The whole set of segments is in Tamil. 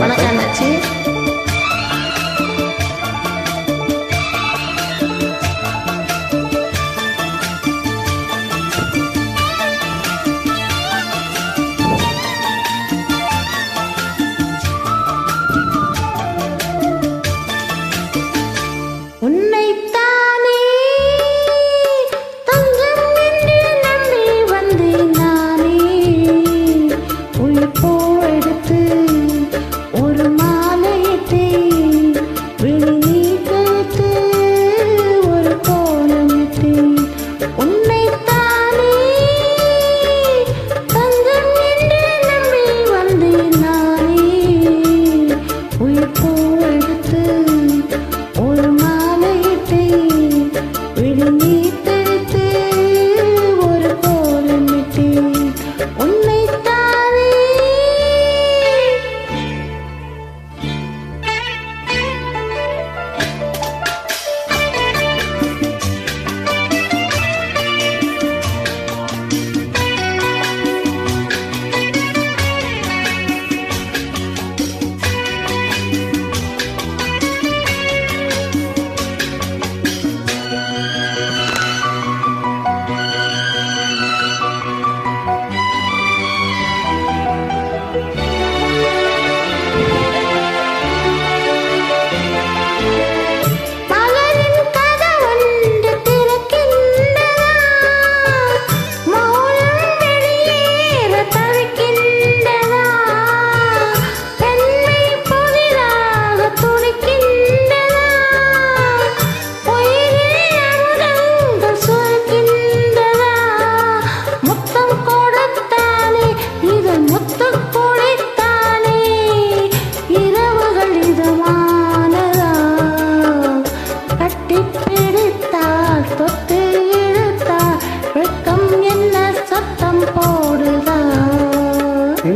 mana enak sih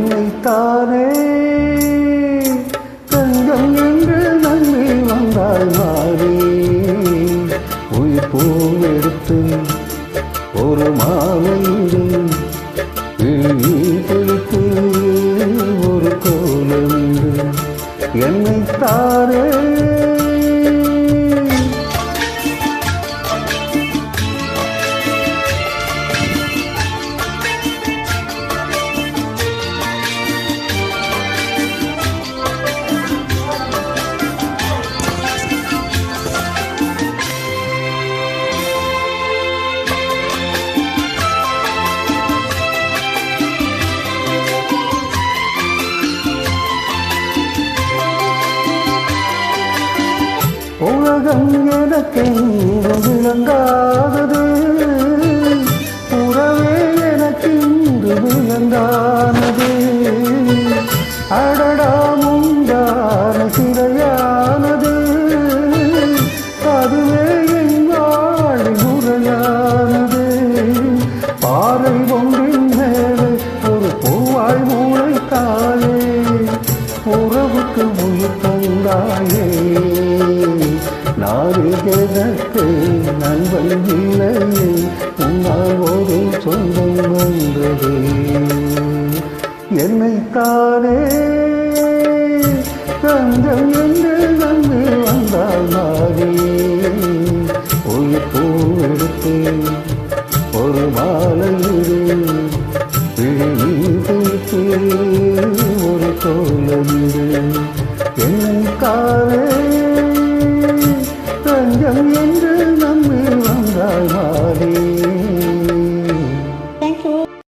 உன்னைத்தானே. உலகம் எனக்கெங்கும் விளங்காதது உறவே எனக்கிங்கு விளங்கானது அடடா முந்தான சிறையானது. அதுவே என் வாழ் முறையானது. பாறை ஒன்றின் மேலே ஒரு பூவாய் மூளைத்தாயே. உறவுக்கு முழு தந்தாயே. மாறுகிறதற்கு நண்பன் இல்லையே உன்னால் ஒரு சொந்தம் வந்தது. என்னைத்தானே தந்தம்